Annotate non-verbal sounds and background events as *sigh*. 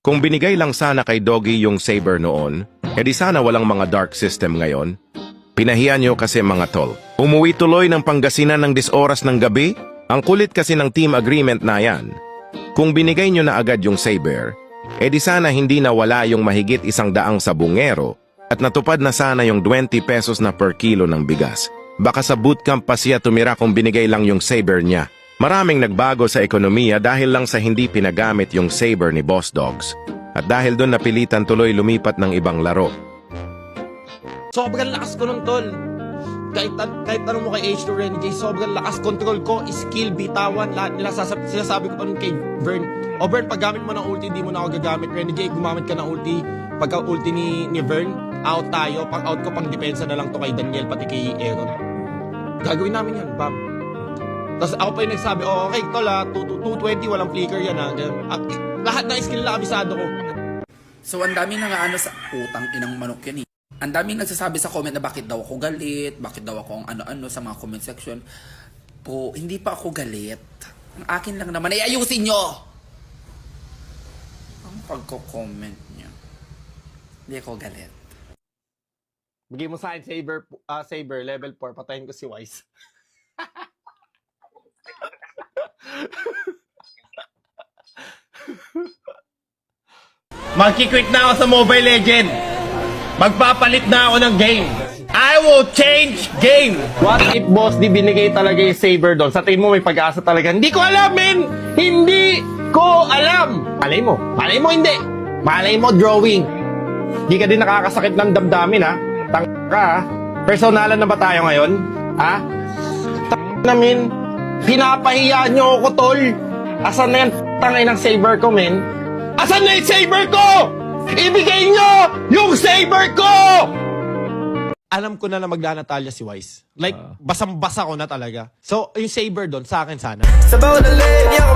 Kung binigay lang sana kay Doggy yung saber noon, edi sana walang mga dark system ngayon. Pinahiyan nyo kasi mga tol. Umuwi tuloy ng Pangasinan ng disoras ng gabi? Ang kulit kasi ng team agreement na yan. Kung binigay nyo na agad yung saber, edi sana hindi na wala yung mahigit isang daang sabungero at natupad na sana yung 20 pesos na per kilo ng bigas. Baka sa bootcamp pa siya tumira kung binigay lang yung saber niya. Maraming nagbago sa ekonomiya dahil lang sa hindi pinagamit yung saber ni Boss Dogs. At dahil doon napilitan tuloy lumipat ng ibang laro. Sobrang lakas ko nun, tol. Kahit, kahit tanong mo kay H2 Renegade, sobrang lakas. Control ko, skill, bitawan, lahat nila. Sasab- sinasabi ko pa nun kay Vern. O Vern, pag gamit mo ng ulti, di mo na ako gagamit. Renegade, gumamit ka ng ulti. Pagka ulti ni, ni Vern, out tayo. Pang out ko, pang depensa na lang to kay Daniel, pati kay Aaron. Gagawin namin yan, bam. Tapos ako pa yung nagsabi, oh, okay, tol ha, 220, walang flicker yan ha. Ah, lahat ng skill na kabisado ko. So, ang daming nga ano sa utang inang manok yan eh. Ang daming nagsasabi sa comment na bakit daw ako galit, bakit daw ako ang ano-ano sa mga comment section. Po, hindi pa ako galit. Ang akin lang naman ay ayusin nyo! Ang pagko-comment nyo. Hindi ako galit. Bigay mo sa akin, Saber, ah, Saber, level 4, patayin ko si Wise. *laughs* Magki-quit na ako sa Mobile Legend. Magpapalit na ako ng game. I will change game. What if boss di binigay talaga yung saber doon? Sa tingin mo may pag-asa talaga? Hindi ko alam, men! Hindi ko alam! Malay mo. Malay mo hindi. Malay mo drawing. Hindi ka din nakakasakit ng damdamin, ha? Tang ka, ha? Personalan na ba tayo ngayon? Ha? Tang namin. Pinapahiya nyo ako, tol. Asan na yan? Tangay ng saber ko, men. Asan na yung saber ko? Ibigay nyo yung saber ko! Alam ko na na magdanatalya si Wise. Like, basang-basa ko na talaga. So, yung saber doon, sa akin sana. Sa bawat alin, di ako